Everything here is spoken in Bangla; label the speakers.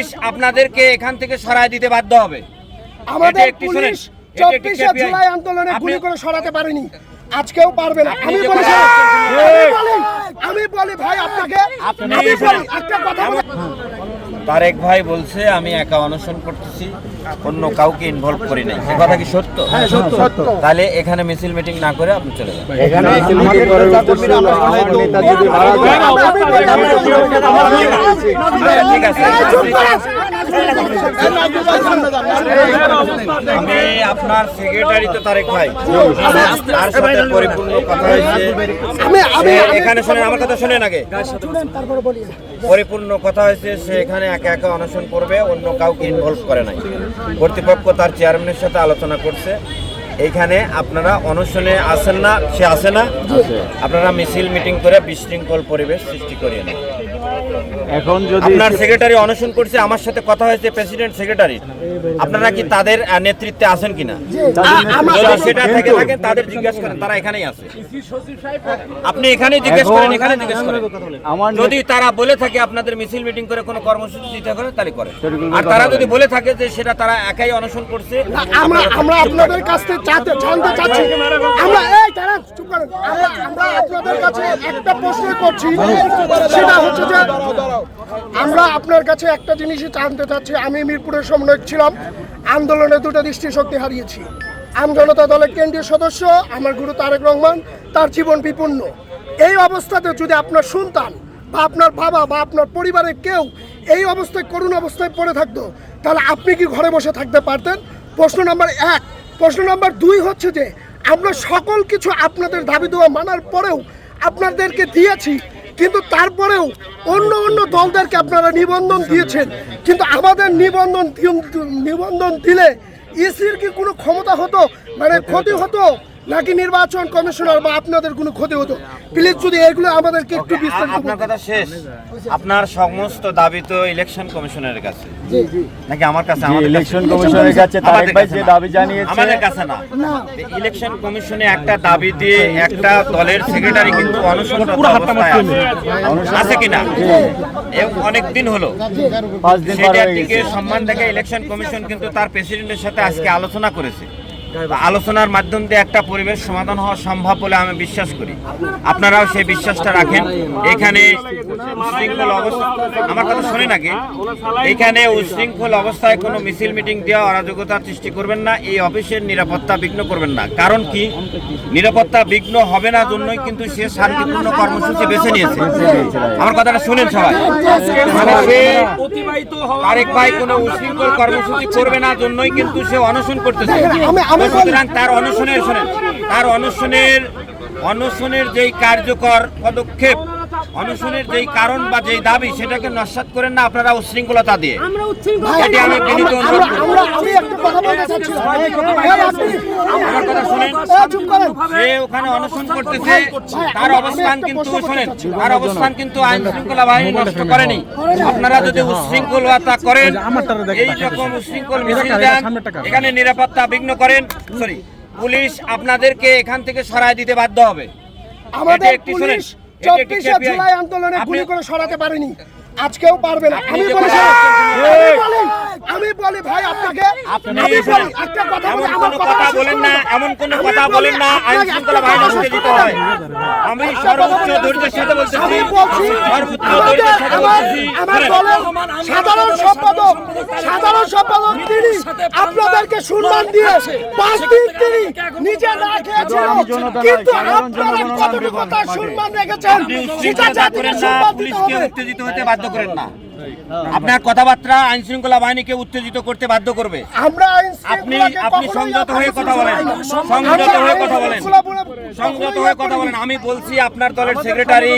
Speaker 1: পুলিশ আপনাদেরকে এখান থেকে সরায় দিতে বাধ্য হবে।
Speaker 2: আমাদের
Speaker 1: একটি
Speaker 2: পুলিশ চব্বিশে জুলাই আন্দোলনে গুলি করে সরাতে পারেনি। আজকেও পারবে না। আমি বলি আমি বলি ভাই আপনাকে
Speaker 1: আপনি
Speaker 2: আমি বলি একটা কথা
Speaker 1: তারেক ভাই বলছে আমি একা অনশন করতেছি অন্য কাউকে ইনভলভ করি নাই সে কথা কি সত্য
Speaker 2: হ্যাঁ, সত্য সত্য
Speaker 1: তাহলে এখানে মিছিল মিটিং না করে আপনি চলে যান ঠিক আছে। আমি আপনার সেক্রেটারি তো তারেক ভাই। তার সাথে পরিপূর্ণ কথা হয়েছে।
Speaker 2: আমি আমি
Speaker 1: সে এখানে শোনেন আমার কথা শোনেন আগে।
Speaker 2: শুনেন
Speaker 1: পরিপূর্ণ কথা হয়েছে সে এখানে একা একা অনশন করবে অন্য কাউকে ইনভলভ করে নাই। কর্তৃপক্ষ তার চেয়ারম্যানের সাথে আলোচনা করছে। এইখানে আপনারা অনশনে আসেন না সে আসে না? আপনারা মিছিল মিটিং করে বিশৃঙ্খল পরিবেশ সৃষ্টি করিয়ে নেন।
Speaker 3: এখন যদি
Speaker 1: আপনার সেক্রেটারি অনশন করছে আমার সাথে কথা হয়েছে প্রেসিডেন্ট সেক্রেটারি আপনারা কি তাদের নেতৃত্বে আছেন কিনা? যদি সেটা থেকে থাকেন তাদের জিজ্ঞেস করেন তারা এখানেই আছে। আপনি এখানে জিজ্ঞেস করেন এখানে জিজ্ঞেস করেন। যদি তারা বলে থাকে আপনাদের মিছিল মিটিং করে কোনো কর্মসূচি দিতে করে তাহলে করে আর তারা যদি বলে। থাকে যে সেটা তারা একাই অনশন করছে
Speaker 2: আমরা আমরা আপনাদের কাছ থেকে চাতে জানতে চাচ্ছি। আমরা এই দাঁড়ান চুপ করেন। আমরা আমরা আপনাদের কাছে একটা প্রশ্ন করছি। সেটা হচ্ছে আমরা আপনার কাছে একটা জিনিসই জানতে চাচ্ছি, আমি মিরপুরের সমন্বয়ক ছিলাম, আন্দোলনে দুটো দৃষ্টিশক্তি হারিয়েছি। আম জনতা দলের কেন্দ্রীয় সদস্য, আমার গুরু তারেক রহমান, তার জীবন বিপন্ন। এই অবস্থাতে যদি আপনার সন্তান বা আপনার বাবা বা আপনার পরিবারের কেউ এই অবস্থায় করুণ অবস্থায় পড়ে থাকতো, তাহলে আপনি কি ঘরে বসে থাকতে পারতেন? প্রশ্ন নাম্বার এক। প্রশ্ন নাম্বার দুই হচ্ছে যে, আমরা সকল কিছু আপনাদের দাবি দেওয়া মানার পরেও আপনাদেরকে দিয়েছি কিন্তু তারপরেও অন্য অন্য দলদেরকে আপনারা নিবন্ধন দিয়েছেন। কিন্তু আমাদের নিবন্ধন নিবন্ধন দিলে ইসির কি কোনো ক্ষমতা হতো? মানে ক্ষতি হতো? নাকি নির্বাচন কমিশনার বা আপনাদের কোনো ক্ষতি হতো? প্লিজ যদি এগুলো আমাদেরকে একটু বিস্তারিত
Speaker 1: আপনার কথা শেষ। আপনার সমস্ত দাবি তো ইলেকশন কমিশনের কাছে। নাকি আমার কাছে? আমাদের
Speaker 3: ইলেকশন কমিশনের কাছে তারেক ভাই যে দাবি জানিয়েছে
Speaker 1: আমাদের কাছে না। ইলেকশন কমিশনে একটা দাবি দিয়ে একটা দলের সেক্রেটারি কিন্তু অনশনরত অবস্থায় আছে। আছে কিনা? অনেক দিন হলো।
Speaker 3: পাঁচ দিন পার
Speaker 1: সেটার
Speaker 3: হয়ে
Speaker 1: দিকে
Speaker 3: গেছে।
Speaker 1: সম্মান দেখে ইলেকশন কমিশন কিন্তু তার প্রেসিডেন্টের সাথে আজকে আলোচনা করেছে। আলোচনার মাধ্যম দিয়ে একটা পরিবেশ সমাধান হওয়া সম্ভব বলে আমি বিশ্বাস করি। আপনারাও সেই বিশ্বাসটা রাখেন। এখানে উশৃঙ্খল অবস্থা আমার কথা শোনেন আগে। এখানে উশৃঙ্খল অবস্থায় কোনো মিছিল, মিটিং দেওয়া অরাজকতার সৃষ্টি করবেন না। এই অফিসের নিরাপত্তা বিঘ্ন করবেন না। কারণ কি? নিরাপত্তা বিঘ্ন হবে না জন্যই কিন্তু সে শান্তিপূর্ণ কর্মসূচি বেছে নিয়েছে। আমার কথাটা শুনেন সবাই। মানে সে তারেক ভাই কোনো উশৃঙ্খল কর্মসূচি করবে না জন্যই কিন্তু সে অনশন করতেছে। সুতরাং তার অনশনের শোনেন তার অনশনের অনশনের যেই কার্যকর পদক্ষেপ অনশনের যেই কারণ বা যেই দাবি সেটাকে নস্বাত করেন না আপনারা উশৃঙ্খলতা দিয়ে। এটি আমি বিনীত অনুরোধ
Speaker 2: আমরা আমি একটা কথা বলতে চাচ্ছি
Speaker 1: আমার কথা শুনেন।
Speaker 2: চুপ করেন।
Speaker 1: সে ওখানে অনশন করতেছে তার অবস্থান কিন্তু শোনেন তার অবস্থান কিন্তু আইন শৃঙ্খলা বাহিনী নষ্ট করেনি। আপনারা যদি উশৃঙ্খলতা করেন এই রকম উশৃঙ্খল মিছিল দেন এখানে নিরাপত্তা বিঘ্ন করেন সরি পুলিশ আপনাদেরকে এখান থেকে সরায় দিতে বাধ্য হবে।
Speaker 2: আমাদের
Speaker 1: একটি
Speaker 2: পুলিশ
Speaker 1: শোনেন, এটি একটি
Speaker 2: চব্বিশে জুলাই আন্দোলনে গুলি করে সরাতে পারেনি। আজকেও পারবে না। আমি
Speaker 1: যে
Speaker 2: বলি
Speaker 1: কথা
Speaker 2: আমি বলি আমি বলি ভাই আপনাকে
Speaker 1: আপনি
Speaker 2: একটা কথা বলি আমার কথা
Speaker 1: বলেন না এমন কোনো কথা বলেন না আইন শৃঙ্খলা দিতে হয়। আমি সর্বোচ্চ ধৈর্যের সাথে
Speaker 2: বলছি
Speaker 1: সর্বোচ্চ ধৈর্যের সাথে
Speaker 2: আমার আমার দলের সাধারণ সম্পাদক সাধারণ সম্পাদক তিনি আপনাদেরকে সম্মান দিয়ে পাঁচ দিন তিনি নিজে না খেয়েছিল কিন্তু আপনারা কতটুকু তার সম্মান রেখেছেন? সেটা জাতিকে সম্মান দিতে
Speaker 1: পুলিশকে
Speaker 2: হবে।
Speaker 1: উত্তেজিত হতে বাধ্য করেন না। আপনার কথাবার্তা আইন শৃঙ্খলা বাহিনীকে উত্তেজিত করতে বাধ্য করবে।
Speaker 2: আমরা
Speaker 1: আপনি আপনি সংযত হয়ে কথা বলেন। সংযত হয়ে কথা বলেন। সংযত হয়ে কথা বলেন। আমি বলছি আপনার দলের সেক্রেটারি